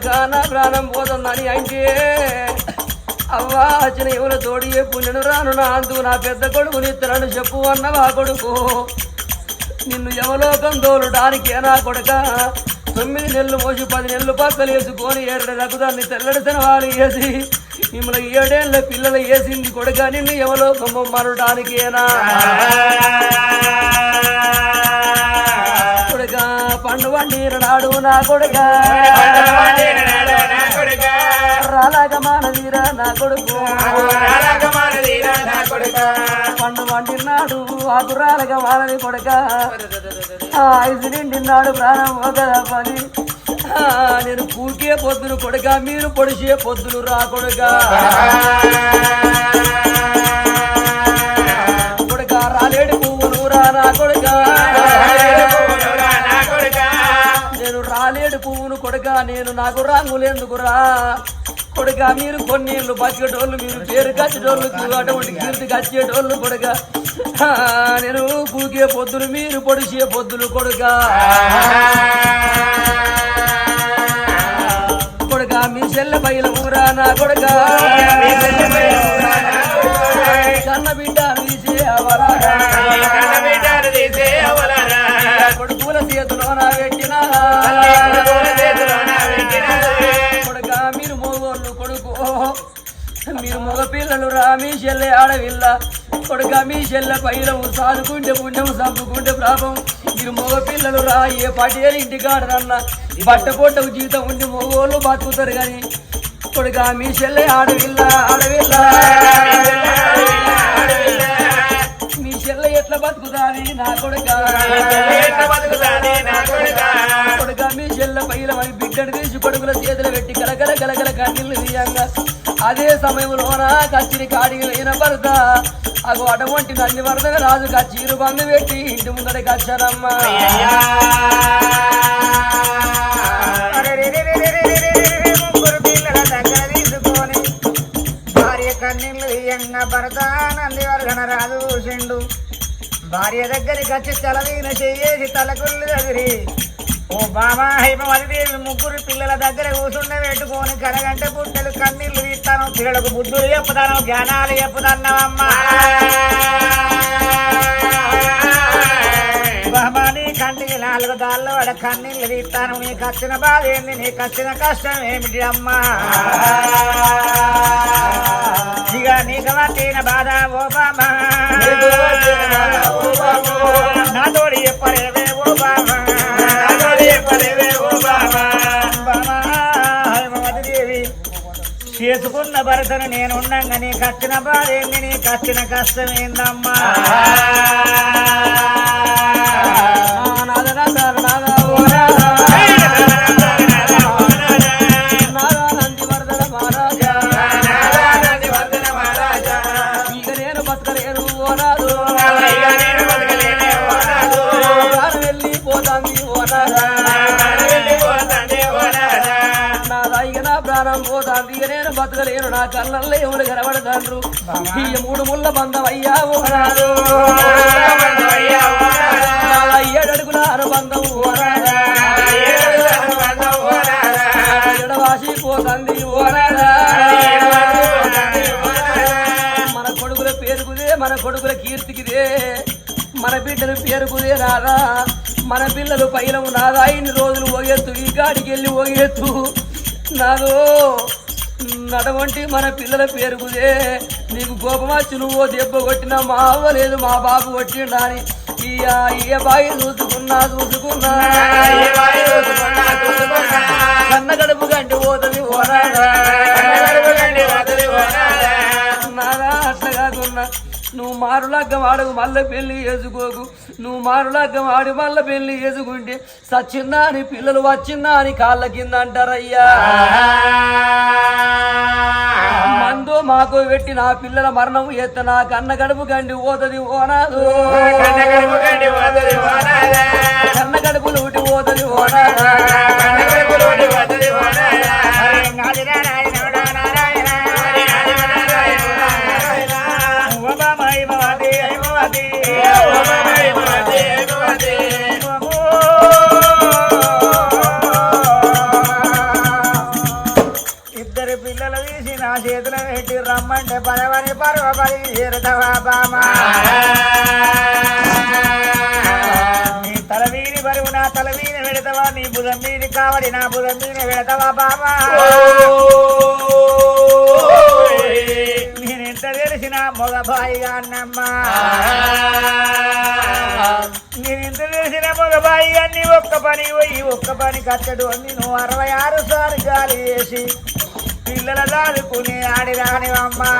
నా అన్న ప్రాణం పోతుందని అంటే అవ్వా వచ్చిన ఎవరు తోడి పుణ్యను రాను నా అందు నా పెద్ద కొడుకు నిత్తనను చెప్పు అన్నవా కొడుకు. నిన్ను యమలోకం దోలడానికే నా కొడక? తొమ్మిది నెలలు మోసి పది నెలలు పక్కలు వేసుకొని ఏడు రకుదాన్ని తెల్లడి తినవాలి వేసి మిమ్మల్ని ఏడేళ్ళ పిల్లలు వేసింది కొడక నిన్ను యమలోకం మరడానికేనా కొడక పండు నీరు నాడు నా కొడక? నా కొడుకా. రాలాగ మానవీరా నా కొడుకు. రాలకమానదీరా నా కొడుకా. పండు వండినాడు ఆకురాలగ మానవి కొడుక. ఆ ఐదు నిండినాడు ప్రాణం ఒక పని. ఆ, నేను కూకే పొద్దులు కొడుక మీరు పొడిచే పొద్దులు రా కొడుక. కొడుక రాలేడు పువ్వులు రా కొడుక. నేను నాకు రంగులేందుకురా కొడుక మీరు కొన్నిళ్ళు బతికేటోళ్ళు మీరు పేరు కచ్చేటోళ్ళు అటువంటి కీర్తి కచ్చేటోళ్ళు కొడుక. నేను కూకే పొద్దులు మీరు పొడిచే పొద్దులు కొడుక. కొడుక మీ చెల్లె బయలు ఊరా నా కొడుక మీరు పిల్లలు రా మీ చెల్లె ఆడవిల్ల. కొడుక మీ చెల్లె పైరము సాదుకుంటే పుణ్యము చంపుకుంటే ప్రాపం మీరు మగ పిల్లలు రా ఏ పటేలు ఇంటికాడరన్న బట్ట పొట్టకు జీవితం ఉండి మగోళ్ళు బతుకుతారు కానీ కొడుక మీ చెల్లె ఆడవిల్ల ఆడవిల్ల. మీ చెల్లె ఎట్లా బతుకుతాని నా కొడుక. కొడుక మీ చెల్లె పైరమని బిడ్డను తీసి కొడుకుల చేతులు పెట్టి కలకల కలకల కన్నీళ్ళు తీయంగా. అదే సమయంలోన కచ్చిరి కాడికి లేన భర్త అగు అటువంటి నల్లి వరదగా రాజు కచ్చీరు బంధు పెట్టి ఇంటి ముందర కచ్చారమ్మా. ముగ్గురు పిల్లల దగ్గర భార్య కన్నీళ్ళు తీయంగా భరత నంది వర్గన రాజు చూసిండు భార్య దగ్గరికి వచ్చి తలవీన చెయ్యేసి తలకుళ్ళు దగ్గరి ఓ బాబా హైపవతి ముగ్గురు పిల్లల దగ్గర కూర్చుండే పెట్టుకొని కరగంట పుట్టలు కన్నీళ్ళు తీస్తాను పిల్లలకు బుద్ధులు చెప్పుతాను జ్ఞానాలు చెప్పుతాన్నవమ్మా బామా నీ కంటికి నాలుగు దాళ్ళు వాడ కన్నీళ్ళు తీస్తాను నీకు వచ్చిన బాధ ఏంది నీకు వచ్చిన కష్టం ఏమిటి అమ్మా? ఇక నీకు వచ్చిన బాధ ఓ బామా నాద. నాద నంది వరదల మహారాజా నారాయణాది వందన మహారాజా. ఇక నేను బతకలేను ఓ ఇక నేను బతకలేను నా కళ్ళల్లో ఎవరు కనబడతాండ్రు? ఈ మూడు ముళ్ళ బంధం అయ్యా ఓ నాదు అయ్యా ఓ నాదా. నా ఏడడుగుల అనుబంధం. మన కొడుకుల పేరుకుదే మన కొడుకుల కీర్తికిదే. మన బిడ్డల పేరుకుదే నాదా. మన పిల్లలు పైలము నాదా. ఇన్ని రోజులు ఒగెత్తు ఈ కాడికి వెళ్ళి ఒగెత్తు నాదో నడవంటి మన పిల్లల పేరుకుదే నీకు కోపం వచ్చి నువ్వు దెబ్బ కొట్టినా మా అవ్వ లేదు మా బాబు కొట్టిండా అని. ఈ ఏ బాయి చూసుకున్నా చూసుకున్నా. కన్న గడుపు గంటి పోతుంది ఓరాడా నువ్వు మారులగ్గం ఆడకు మళ్ళీ పెళ్ళి చేసుకోకు నువ్వు మారులగ్గం ఆడి మళ్ళీ పెళ్ళి చేసుకుంటే సచ్చిందా అని పిల్లలు వచ్చిందా అని కాళ్ళ కింద అంటారయ్యా. మందు మాకు పెట్టి నా పిల్లల మరణం ఎత్త నా కన్న గడుపు గండి పోతుంది ఓనాదు. కన్న పోనారా కన్నెపులోని వదలి పోనారా వీన పెడతావా బామా నేను ఎంత తెలిసిన మగబాయిగా అన్నమ్మా. నేను ఎంత తెలిసిన మగబాయిగా నీ ఒక్క పని పోయి ఒక్క పని కట్టడు. అని నువ్వు అరవై ఆరు సార్లు గాలి వేసి పిల్లల దాదుకుని ఆడిరానివమ్మా.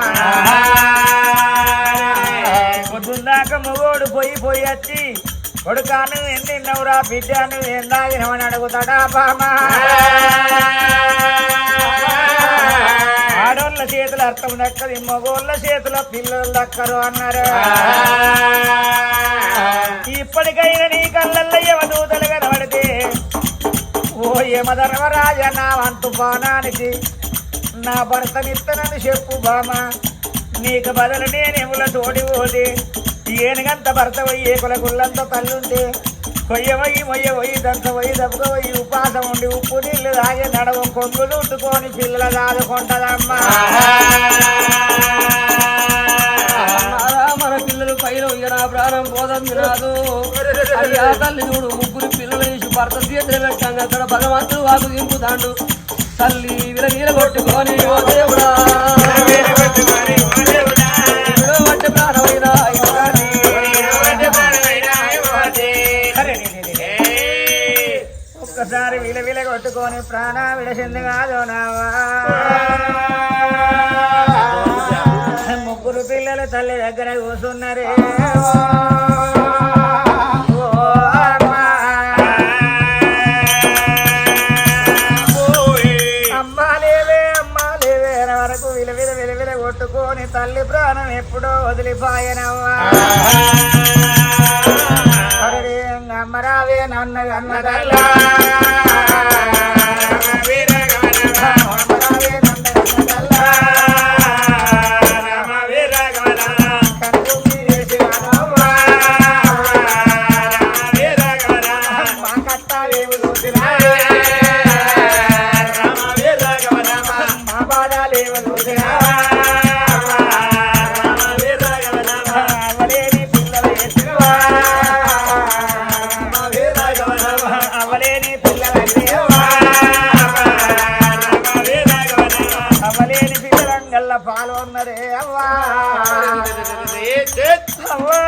పొద్దున్నాక మొగోడు పోయి పోయి వచ్చి కొడుకాను ఎన్నిన్నవురా? బిడ్డను ఎందాగినవని అడుగుతాడా? బామా ఆడోళ్ళ చేతుల అర్థం దక్కది మగోళ్ళ చేతుల పిల్లలు దక్కరు అన్నారు. ఇప్పటికైనా నీ కళ్ళల్లో యమదూతలు కనబడితే ఓ యమధర్మరాజ నా వంతు బాణానికి నా భర్తనిత్తనని చెప్పు బామ నీకు బదులు నేనెముల తోడి పోతే ఏనుగంత భర్త పోయి ఏకుల గుళ్ళంత తల్లుంటే. కొయ్యవయ్యి మొయ్యవయ్యి దంతవయ్యి పోయి ఉపాసం ఉండి ఉప్పు నీళ్ళు తాగే నడవ కొంగులు ఉట్టుకొని పిల్లల దాదుకుంటదమ్మా మన పిల్లలు పైన ఇక ప్రాణం పోదాం రాదు అయ్యా తల్లి చూడు ముగ్గురు పిల్లలు వేసి భర్త చేతులు పెట్టాను అక్కడ భగవంతుడు వాకు దింపుతాండు. తల్లి విల కొట్టుకొని ఓ దేవుడా! ప్రాణ విడసింది కాదు నావా. ముగ్గురు పిల్లలు తల్లి దగ్గర కూర్చున్నారే. ఓ అమ్మా. వరకు కొట్టుకొని తల్లి ప్రాణం ఎప్పుడో వదిలిపాయనవ్వా. అరే అమ్మరావే నన్న అన్న తల్లా పాల్గొన్నరే అవ్వా. అవ్వా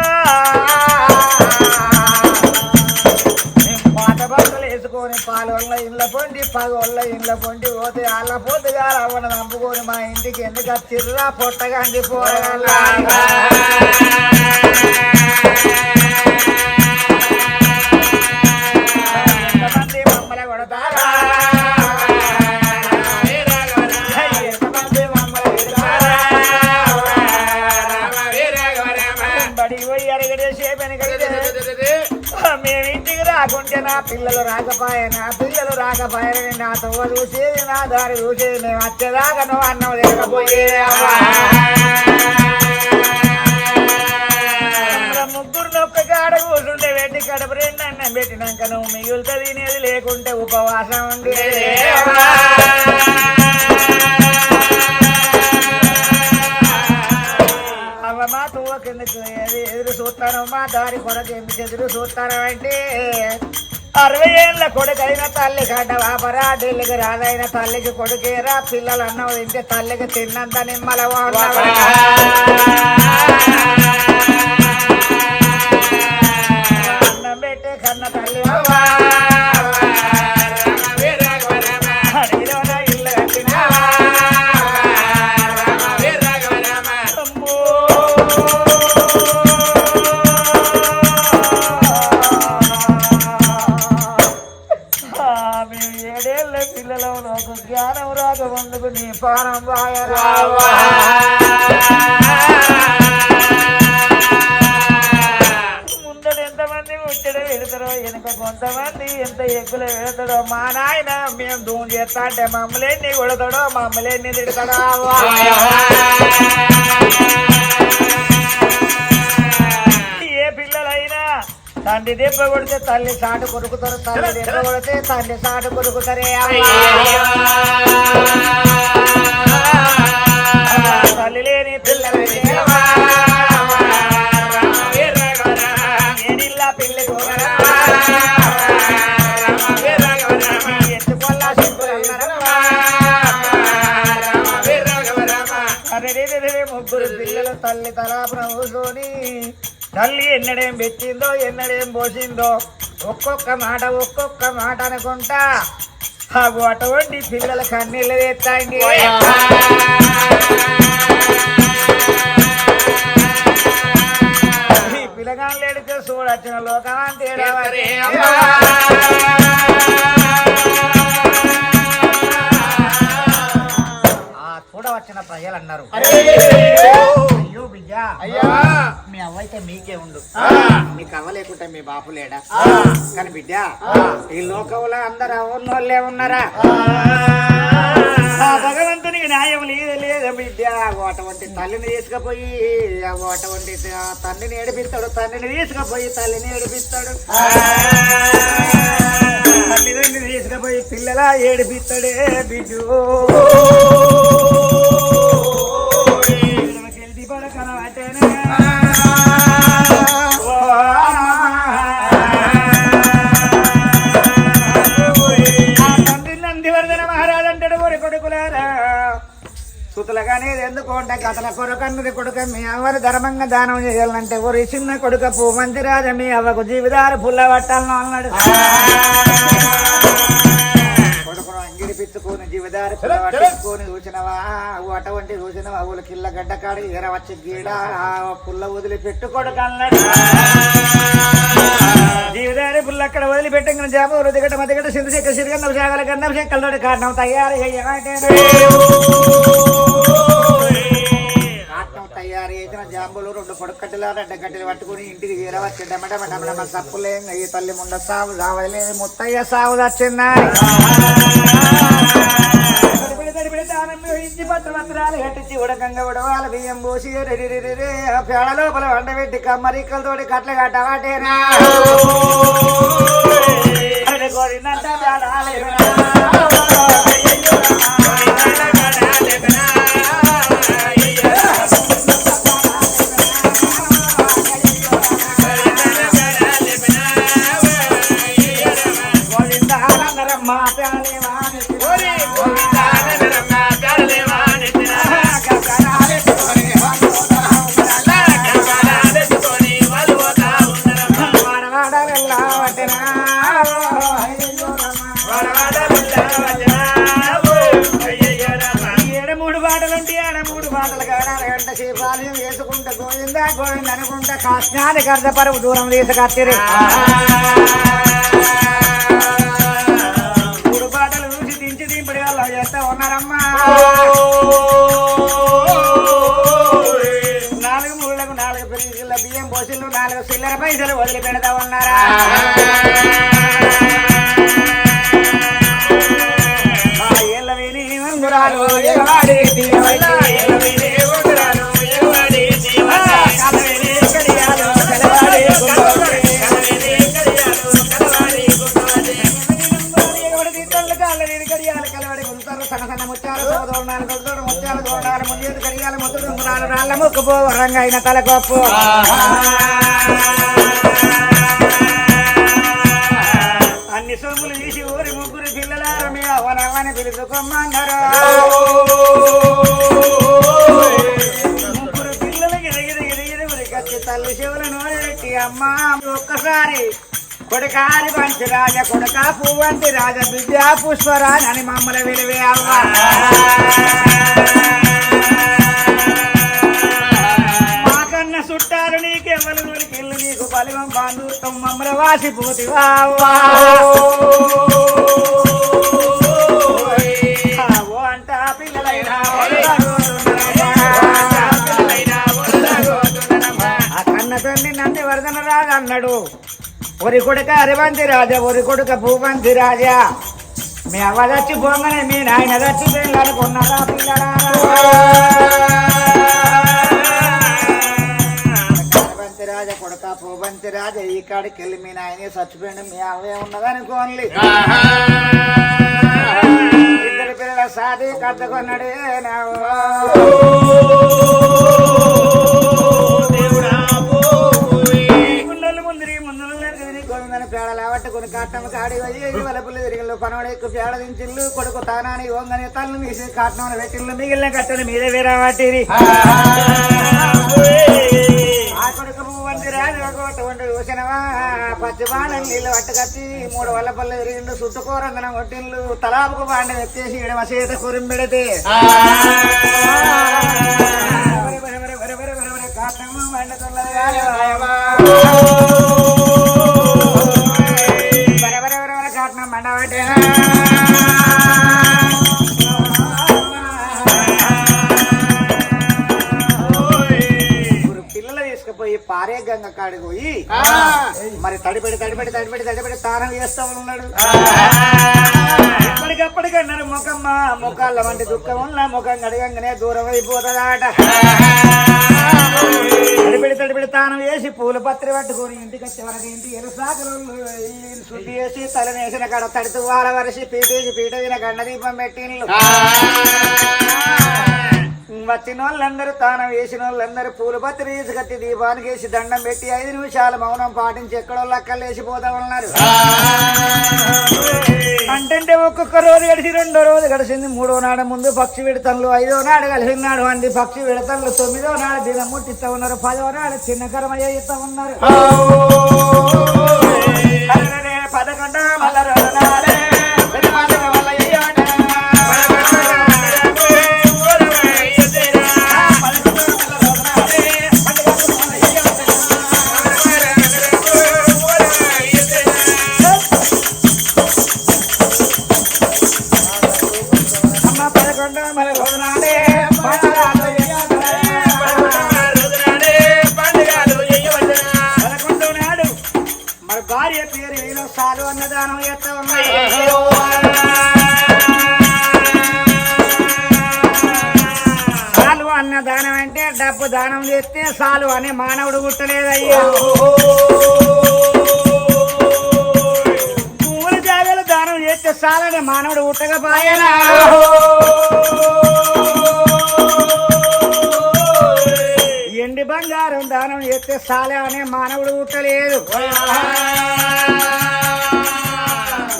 బట్టలు వేసుకొని పాలవల్ల ఇండ్ల పొండి పగవల్ల ఇండ్ల పొండి పోతే అల్ల పొద్దుగా రవ్వను నమ్ముకొని మా ఇంటికి ఎందుకు వచ్చిర్రా పొట్టగా పోరగల్లా నా పిల్లలు రాకపోయే నా పిల్లలు రాకపోయాయని నా తవ్వ చూసేది నా దారి చూసేది మేము వచ్చేదాకా నువ్వు అన్నం లేకపోయే ముగ్గురు నొక్క కాడ కూర్చుంటే పెట్టి కడప రెండు అన్నం పెట్టినాక నువ్వు మిగులుతా తినేది లేకుంటే ఉపవాసం ఉండి అవ్వ. మా తువ్వ కిందకి ఎదురు చూస్తాను మా దారి కొరకు ఎందుకు ఎదురు చూస్తాను అంటే అరవై ఏళ్ళ కొడుకైన తల్లి కడ్డ వాపరా రాదైన తల్లికి కొడుకేరా పిల్లలు అన్నం తింటే తల్లికి తిన్నంత నిమ్మల అన్నం పెట్టే కన్న తల్లి మా నాయన మేము దూరం చేస్తా అంటే మమ్మల్ని కొడతాడో మమ్మల్ని తిడతాడో. ఏ పిల్లలైనా తండ్రి దెబ్బ కొడితే తల్లి సాటు కొరుకుతారు తల్లి దెబ్బ కొడితే తండ్రి సాటు కొరుకుతారే. తల్లి లేని పిల్లలైతే తల్లి తలాపున కూర్చొని తల్లి ఎన్నడేం పెట్టిందో ఎన్నడేం పోసిందో ఒక్కొక్క మాట ఒక్కొక్క మాట అనుకుంటా. అగు అటువంటి పిల్లల కన్నీళ్ళు తెస్తాండి ఈ పిల్లగాళ్ళు ఎడితే చూడొచ్చిన లోకాంతి ఏడవరే మీకే ఉండు. మీకు అవ్వ లేకుంటే మీ బాపు లేడా? కానీ బిడ్డ ఈ లోకంలో అందరు అవ్వనోళ్ళే ఉన్నారా? భగవంతునికి న్యాయం లేదు లేదు బిడ్డ. అటువంటి తల్లిని తీసుకుపోయి అటువంటి తండ్రిని ఏడిపిస్తాడు తండ్రిని తీసుకుపోయి తల్లిని ఏడిపిస్తాడు. తల్లిదండ్రిని తీసుకుపోయి పిల్లల ఏడిపిస్తాడే బిడ్డు. పడకన వాటేనే. సుతులగానే ఎందుకు అంటే కథల కొడుకన్నది కొడుక మీ అవ్వరు ధర్మంగా దానం చేయాలంటే ఓరి చిన్న కొడుక పూమంతి రాజ మీ అవ్వకు జీవితాలు పుల్ల పట్టాలను అన్నాడు. జీవిదారి పుల్ల పట్టుకొని చూసినవా అవు అటువంటి చూసినవా ఊళ్ళ కిల్ల గడ్డ కాడి ఎర వచ్చి గీడ. పుల్ల వదిలి పెట్టు కొడుకు అన్నాడు జీవిదారి పుల్ల అక్కడ వదిలిపెట్టంగిన జాబు రుదిగట మదిగట సింధు చెక్క సిరిగన్న శాగల గంధం చెక్కలతోటి కారణం తయారు కాటం తయారు చేసిన జాంబులు రెండు పొడకట్టెలు రెండు గట్టెలు పట్టుకుని ఇంటికి చేరవచ్చు డమడమడమడమ తప్పులే ఈ తల్లి ముండ సాగు సావలే ముత్తయ్య తడిపిడి తడిపిడి దానం వేయించి పత్రపత్రాలు కట్టించి ఉడకంగా ఉడవాల. బియ్యం పోసి పేడ లోపల వండబెట్టి కమ్మరికలతోటి కట్ల కట్టవాటేనా కోరినంత అనుకుంటా కాస్నానికి అర్ధ పరువు దూరం తీసుకొచ్చిరి మూడు పాటలు చూసి దించి దింపడి వాళ్ళు చేస్తా ఉన్నారమ్మా. చిల్లర పైసలు వదిలి పెడతా ఉన్నారా? మా ఏళ్ళ విని ఉంగురాలు ఎగవాడి నల్ల ఉంగురాలు రాళ్ళ ముక్కుపో రంగైన తలకొప్పు. అన్ని సొమ్ములు తీసి ఊరి ముగ్గురు పిల్లలారు మీ అవనవని పిలుచుకోమన్నారు ముగ్గురు పిల్లలకి ఎదిగిరి ఎదిగిరి కచ్చి తల్లి శివులను ఎట్టి అమ్మ ఒక్కసారి కొడుకారి మంచి రాజ కొడుక పువ్వంటి రాజ విద్యా పుష్పరాజ్ అని మమ్మల్ని విలువే అవ్వ. చుట్టాలు నీకెవరు నూరికెళ్ళు నీకు బలివం బాంధుత్వం మమ్మల్ని వాసిపోతివా ఓ అంట పిల్లలైనా ఆ కన్న తండ్రి నంది వరదన రాదు అన్నాడు. ఒరి కొడుక అరివంతి రాజా ఒరి కొడుక భూపంతి రాజా. మీ అవ్వ చచ్చి పోగానే మీ నాయన చచ్చి పిల్లనుకున్నారా పిల్లలారా రాజా కొడుక భూపంతి రాజా ఈ కాడికి వెళ్ళి మీ నాయనే చచ్చిపోయింది మీ అవ్వే ఉన్నదనుకోండి ఇద్దరు పిల్లల సాది కట్టుకున్నాడే ముందలు ముందరి ముందలు తిరిగి గోవిందని పేడలు పట్టుకుని కాటం కాడి పోయి వలపులు తిరిగిళ్ళు పనవడ ఎక్కువ పేడ దించిళ్ళు కొడుకు తానాని ఓంగని తల్లు మీసి కాటం పెట్టిల్లు మిగిలిన కట్టలు మీదే వేరే వాటిరి చూసినవా పచ్చి బాణం నీళ్ళు పట్టుకచ్చి మూడు వల్ల పళ్ళు తిరిగిండు చుట్టుకోరంగనం కొట్టిళ్ళు తలాపుకు బాండ ఎత్తేసి ఇడమ చేత కురింబెడితే కాటము కాటనం మండబట్టేనా ఇప్పుడు తీసుకుపోయి పారే గంగ కాడికి పోయి మరి తడిపెడి తడిపెడి తడిపెడి తడిపెడి తానం చేస్తా ఉన్నాడు. ఎప్పటికప్పటికి అన్నారు ముఖమ్మ ముఖాల వంటి దుఃఖం ఉన్న ముఖం గడగంగానే దూరం అయిపోతుందాట. తడిపెడి తడిపెడి తానం వేసి పూల పత్రి పట్టుకొని ఇంటికి వచ్చే వరకు ఇంటి ఎరుసాకలు శుద్ధి చేసి తలనేసిన కాడ తడితూ వాళ్ళ వరిసి పీటేసి పీట తిన గండ దీపం పెట్టిండ్లు వచ్చిన వాళ్ళందరూ తానం వేసిన వాళ్ళందరూ పూల పత్రి తీసుకొచ్చి దీపానికి వేసి దండం పెట్టి ఐదు నిమిషాలు మౌనం పాటించి ఎక్కడో లక్కలు వేసిపోతా ఉన్నారు. అంటే ఒక్కొక్క రోజు గడిచి రెండో రోజు గడిచింది. మూడో నాడు ముందు పక్షి విడతలు ఐదో నాడు కలిసినాడు అంది. పక్షి విడతలు తొమ్మిదో నాడు దినం ముట్టిస్తా ఉన్నారు. పదో నాడు చిన్న కర్మ చేస్తా ఉన్నారు. పదకొండో మల్ల అన్న దానం అంటే డబ్బు దానం చేస్తే చాలు అని మానవుడు గుట్టలేదయ్యా మూడు జాగాలు దానం చేస్తే సాలని మానవుడు ఉట్టకపోయేనా ఎండి బంగారం దానం చేస్తే చాలే అనే మానవుడు గుట్టలేదు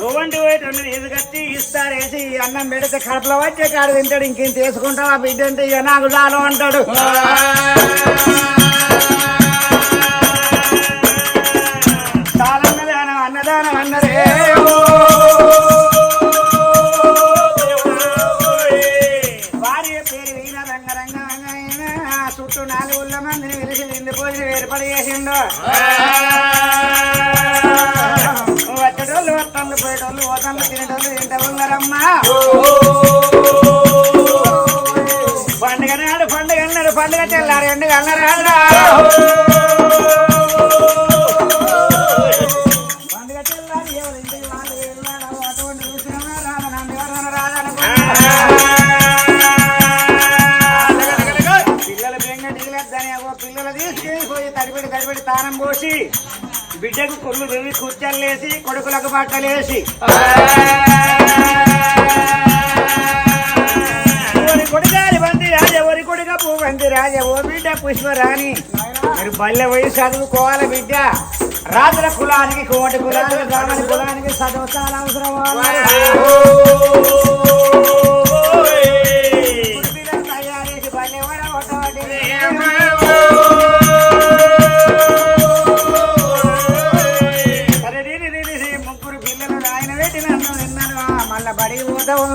ఉట్టలేదు ఓవంటి పోయేటప్పుడు ఎదుగచ్చి ఇస్తారేసి అన్నం పెడితే కడుపులో వచ్చే కాడ తింటాడు ఇంకేం తీసుకుంటావా బిడ్డ అంటే ఇక నాకు చాలు అంటాడు. చాలన్నదానం అన్నదానం అన్నదే. భార్య పేరు వీణ రంగ చుట్టూ నాలుగు మందిని వెలిసి నిండి పోయి చేసిండు వచ్చేటోళ్ళు వస్తాను పోయేటోళ్ళు పోతాను తినేటోళ్ళు తింటా ఉన్నారమ్మా. పండుగ నాడు పండుగ అన్నాడు పండుగ తెల్లారు ఎండుగ అన్నారు పండుగ తెల్లారి అటువంటి పిల్లలు పోయి తడిపెడి తడిపెడి తానం పోసి బిడ్డకు కొమ్ము వెవి కుర్చలేసి కొడుకులకు బట్టలేసి ఓరి కొడుకారి బంతి రాజ ఓరి కొడుక పూ బంతి రాజ ఓ బిడ్డ పుష్పరాణి. మీరు బల్లె పోయి చదువుకోవాలి బిడ్డ. రాజుల కులానికి కోటి కులానికి కులానికి చదువు అవసరం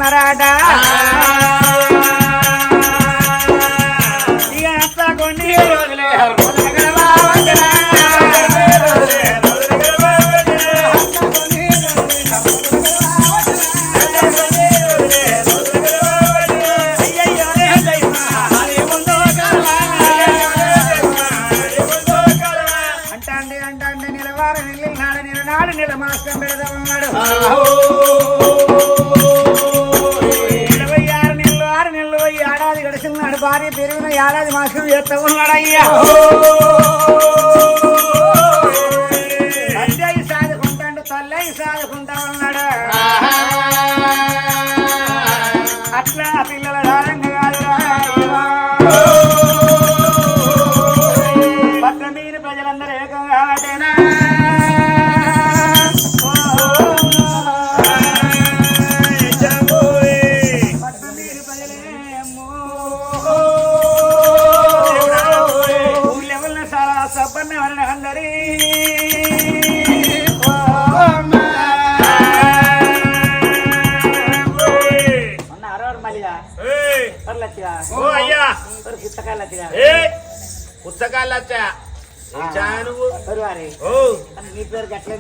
మరాడా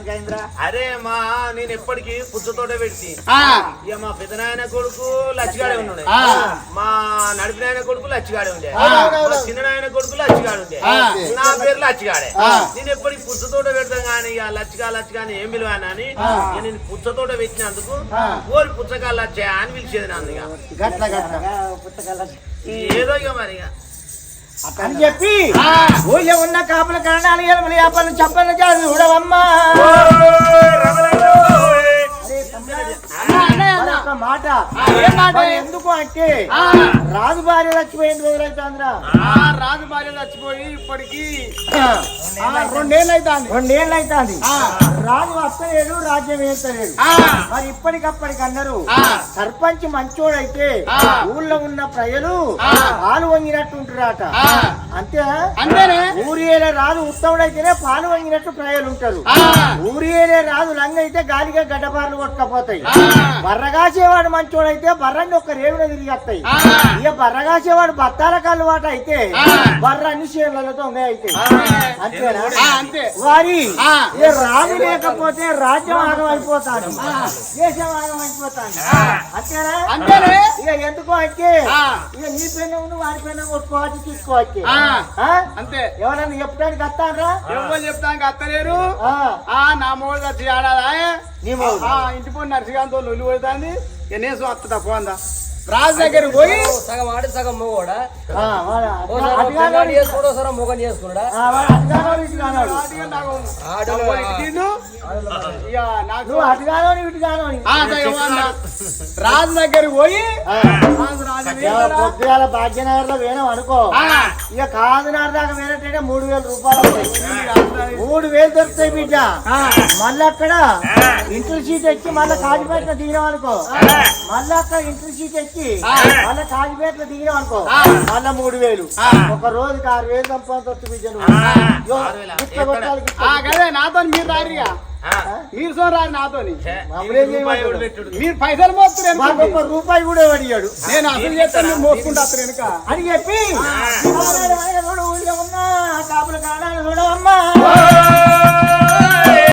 కైంద్రా అరే మా నేను ఎప్పటికీ పుచ్చతోటే పెడితే ఇక మా పెద్దనాయన కొడుకు లచ్చిగాడే ఉన్నాడు. మా నడిపినాయన కొడుకు లచ్చిగాడే ఉండే. మా చిన్ననాయన కొడుకు లచ్చిగాడు ఉండే. నా పేరు లచ్చిగాడే. నేను ఎప్పటికి పుచ్చతోట పెడతాం కానీ ఇక లచ్చిగా లచ్చిగాని ఏం పిలువానా అని నేను పుచ్చతోట పెట్టినందుకు ఓరి పుచ్చకాలు వచ్చా అని పిలిచేది నన్ను ఇక. గట్ల గట్ల పుస్తకాలు ఏదో ఇక మరి ఇక. అని చెప్పి ఊళ్ళో ఉన్న కాపుల కారణాలు ఎలుమలు చెప్పన్న కాదు చూడవమ్మా మాట ఎందుకు అంటే రాజు భార్య చచ్చిపోయింది రోజులైతుందిరా. రాజు భార్య చచ్చిపోయి ఇప్పటికి రెండేళ్ళు అవుతుంది రాజు వస్తలేడు రాజ్యం వేస్తలేడు మరి ఇప్పటికప్పటికి అన్నారు సర్పంచ్ మంచోడైతే ఊళ్ళో ఉన్న ప్రజలు పాలు వంగినట్టు ఉంటారట అంతే? అంతేనే? ఊరియేలే రాజు ఉత్తముడైతేనే పాలు వంగినట్టు ప్రజలు ఉంటారు ఊరియేలే రాజు లంగ అయితే గాలిగా గడ్డపార్లు కొట్టుకపోతాయి. బర్రగాసేవాడు మంచోడైతే బర్రని ఒక రేవున తిరిగి వస్తాయి ఇక బర్రగాసేవాడు బత్తాల కళ్ళు వాట అయితే బర్ర అన్ని చేనులతో అయితే. అంతేనా? అంతే. వారి రాజు లేకపోతే రాజ్యం ఆగం అయిపోతాను దేశం ఆగం అయిపోతాను అంతేనా? అంతేనే. ఇక ఎందుకు ఆ. ఇక నీ పైన ఉండి వారి పైన కొట్టుకోవచ్చు తీసుకోవచ్చు? అంతే. ఎవరన్నా చెప్పడానికి వస్తారా? ఎవరు చెప్తానికి ఆ. నా మూడు నీ మూడు. ఆ ఇంటి పోయి నర్సికాంతో లొల్లి పోతుంది నేను వస్తుందా పోందా. రాజు దగ్గర పోయి సగం ఆడి సగం మొగోడా? పెళ్ళాడు కాదు. చేసుకున్నాడు. రాజు దగ్గర పోయి? పొద్దుగాల భాగ్యనగర్లో వేణం అనుకో. ఆ. ఇక కాదునార్ దాకా వేనట్టంటే మూడు వేల రూపాయలు మూడు వేలు దొరుకుతాయి బిడ్డ. మళ్ళీ అక్కడ ఇంటర్ సీట్ ఎక్కి మళ్ళీ కాజిపేటలో దిగినాం అనుకో. మళ్ళీ అక్కడ ఇంటర్ సీట్ ఎక్కి మళ్ళీ కాజిపేటలో దిగినాం అనుకో. మళ్ళీ మూడు వేలు. ఒక రోజుకి ఆరు వేలు సంపాదించవచ్చు నాతో మీరు రారిగా నాతోని. మీరు పైసలు మోస్తున్నారు మాకు ఒక రూపాయి కూడా అడిగాడు నేను అసలు చేస్తాను మీరు మోసుకుంటా వెనుక. అని చెప్పి ఊళ్ళో ఉన్న కాపుల కారణాలు చూడవమ్మా